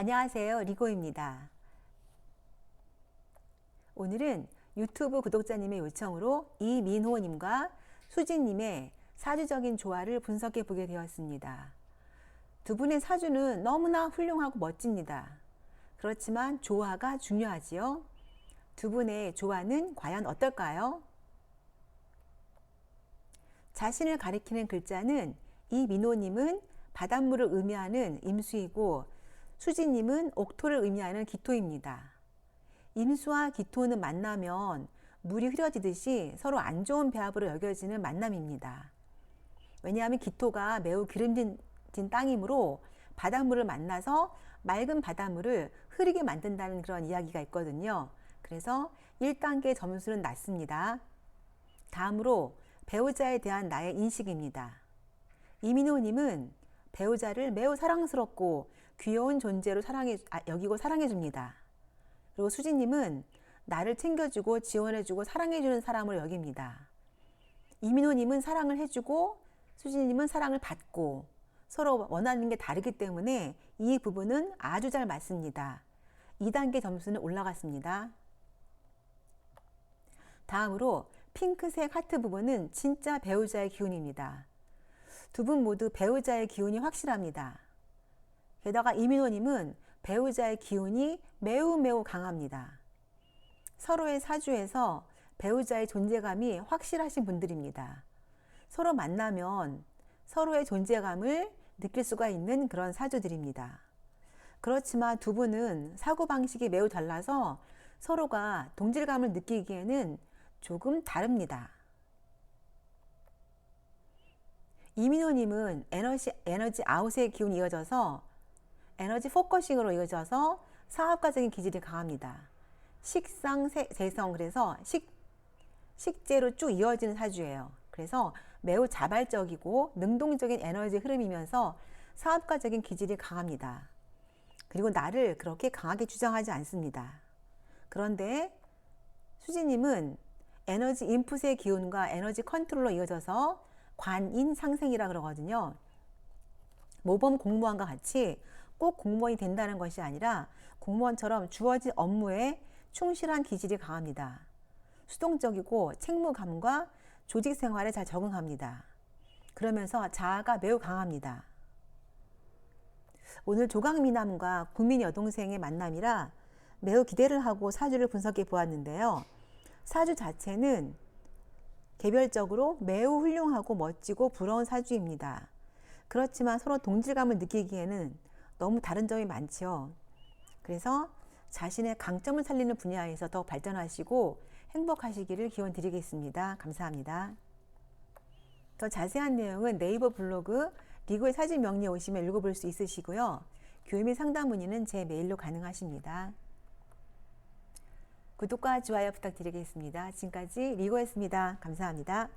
안녕하세요. 리고입니다. 오늘은 유튜브 구독자님의 요청으로 이민호님과 수진님의 사주적인 조화를 분석해 보게 되었습니다. 두 분의 사주는 너무나 훌륭하고 멋집니다. 그렇지만 조화가 중요하지요. 두 분의 조화는 과연 어떨까요? 자신을 가리키는 글자는 이 민호님은 바닷물을 의미하는 임수이고 수지님은 옥토를 의미하는 기토입니다. 임수와 기토는 만나면 물이 흐려지듯이 서로 안 좋은 배합으로 여겨지는 만남입니다. 왜냐하면 기토가 매우 기름진 땅이므로 바닷물을 만나서 맑은 바닷물을 흐리게 만든다는 그런 이야기가 있거든요. 그래서 1단계 점수는 낮습니다. 다음으로 배우자에 대한 나의 인식입니다. 이민호님은 배우자를 매우 사랑스럽고 귀여운 존재로 사랑해, 아, 여기고 사랑해줍니다. 그리고 수진님은 나를 챙겨주고 지원해주고 사랑해주는 사람으로 여깁니다. 이민호님은 사랑을 해주고 수진님은 사랑을 받고 서로 원하는 게 다르기 때문에 이 부분은 아주 잘 맞습니다. 2단계 점수는 올라갔습니다. 다음으로 핑크색 하트 부분은 진짜 배우자의 기운입니다. 두 분 모두 배우자의 기운이 확실합니다. 게다가 이민호님은 배우자의 기운이 매우 매우 강합니다. 서로의 사주에서 배우자의 존재감이 확실하신 분들입니다. 서로 만나면 서로의 존재감을 느낄 수가 있는 그런 사주들입니다. 그렇지만 두 분은 사고방식이 매우 달라서 서로가 동질감을 느끼기에는 조금 다릅니다. 이민호님은 에너지, 에너지 아웃의 기운이 이어져서 에너지 포커싱으로 이어져서 사업가적인 기질이 강합니다. 식상, 재성, 그래서 식, 식재로 쭉 이어지는 사주예요. 그래서 매우 자발적이고 능동적인 에너지 흐름이면서 사업가적인 기질이 강합니다. 그리고 나를 그렇게 강하게 주장하지 않습니다. 그런데 수지님은 에너지 인풋의 기운과 에너지 컨트롤로 이어져서 관인 상생이라 그러거든요. 모범 공무원과 같이 꼭 공무원이 된다는 것이 아니라 공무원처럼 주어진 업무에 충실한 기질이 강합니다. 수동적이고 책무감과 조직 생활에 잘 적응합니다. 그러면서 자아가 매우 강합니다. 오늘 조강미남과 국민 여동생의 만남이라 매우 기대를 하고 사주를 분석해 보았는데요. 사주 자체는 개별적으로 매우 훌륭하고 멋지고 부러운 사주입니다. 그렇지만 서로 동질감을 느끼기에는 너무 다른 점이 많지요. 그래서 자신의 강점을 살리는 분야에서 더 발전하시고 행복하시기를 기원 드리겠습니다. 감사합니다. 더 자세한 내용은 네이버 블로그 리고의 사진 명리에 오시면 읽어볼 수 있으시고요. 교회 및 상담 문의는 제 메일로 가능하십니다. 구독과 좋아요 부탁드리겠습니다. 지금까지 리고였습니다. 감사합니다.